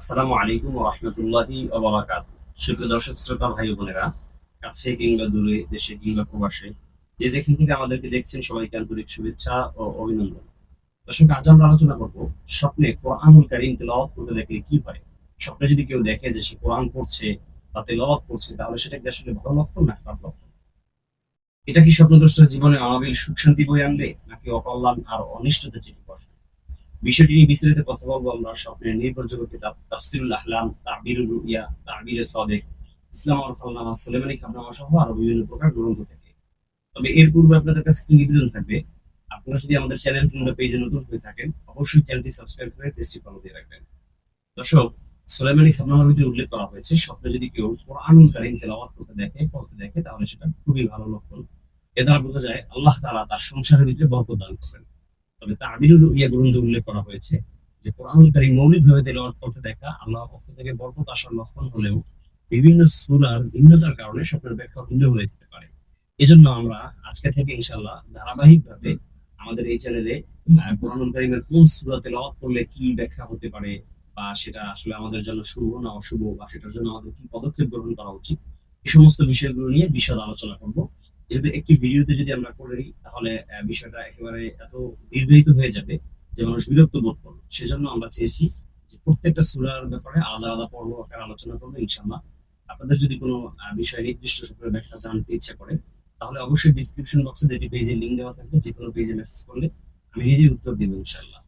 আসসালামু আলাইকুম রহমতুল্লাহি ওবরাকাত সুপ্রিয় দর্শক, শ্রোতা ভাই বোনেরা, কাছে কিংবা দূরে, দেশে কিংবা প্রবাসে, যে যেখান থেকে আমাদেরকে দেখছেন, সবাইকে আন্তরিক শুভেচ্ছা ও অভিনন্দন। দর্শক, আজ আমরা আলোচনা করব স্বপ্নে কোরআনুল কারীম তেলাওয়াত করতে দেখলে কি হয়? স্বপ্নে যদি কেউ দেখে যে সে কোরআন পড়ছে বা তেলাওয়াত করছে, তাহলে সেটা আসলে ভালো লক্ষণ না খারাপ লক্ষণ? এটা কি স্বপ্নদ্রষ্টার জীবনে আমাদের সুখ শান্তি বই আনবে, নাকি অকল্যাণ আর অনিষ্টতা চিঠি বসবে বিষয়টি নিয়ে বিস্তারিত কথা বলব আমরা স্বপ্নের নির্ভরযোগ্য কিতাব, তাফসিরুল আহলাম, তাবিরুল তাবির সাদেক, ইসলাম সুলেমানি খাবনামা সহ আরও বিভিন্ন প্রকার গ্রন্থ থেকে। তবে এর পূর্বে আপনাদের কাছে কি নিবেদন থাকবে? আপনারা যদি আমাদের চ্যানেল কিংবা পেজে নতুন হয়ে থাকেন, অবশ্যই চ্যানেলটি সাবস্ক্রাইব করে পেজটি ফলো দিয়ে রাখবেন। দর্শক সুলাইমানি খাবনামার ভিতরে উল্লেখ করা হয়েছে, স্বপ্নে যদি কেউ কোরআনুল কারীম তেলাওয়াত করতে দেখে, পড়তে দেখে, তাহলে সেটা খুবই ভালো লক্ষণ। এ দ্বারা বোঝা যায়, আল্লাহ তাআলা তার সংসারের ভিতরে বরকত দান করবেন। তবে তাবিরুল ইয়া গ্রন্থে উল্লেখ করা হয়েছে যে কোরআনুল কারীম মৌলিকভাবে তেলাওয়াত করতে দেখা আল্লাহ পক্ষ থেকে বরকত আসার লক্ষণ হলেও বিভিন্ন সূরার ভিন্নতার কারণে স্বপ্নের ব্যাখ্যা ভিন্ন হয়ে যেতে পারে। এজন্য আমরা আজকে থেকে ইনশাআল্লাহ ধারাবাহিকভাবে আমাদের এই চ্যানেলে কোরআনুল কারীমের কোন সূরা তেলাওয়াত করলে কি ব্যাখ্যা হতে পারে বা সেটা আসলে আমাদের জন্য শুভ না অশুভ বা সেটার জন্য আমাদের কি পদক্ষেপ গ্রহণ করা উচিত, এই সমস্ত বিষয়গুলো নিয়ে বিশদ আলোচনা করব। যেহেতু একটি ভিডিওতে যদি আমরা করে তাহলে বিষয়টা একেবারে এত দীর্ঘায়িত হয়ে যাবে যে মানুষ বিরক্ত বোধ করবে। সেজন্য আমরা চেয়েছি যে প্রত্যেকটা সূরার ব্যাপারে আলাদা আলাদা পর্ব আকারে আলোচনা করব ইনশাল্লাহ আপনাদের যদি কোনো বিষয় নির্দিষ্ট সম্পর্কে ব্যাখ্যা জানতে ইচ্ছা করে, তাহলে অবশ্যই ডিসক্রিপশন বক্সে যেটি পেজে লিঙ্ক দেওয়া থাকবে যে কোনো পেজে মেসেজ করলে আমি নিজেই উত্তর দেবো, ইনশাআল্লাহ।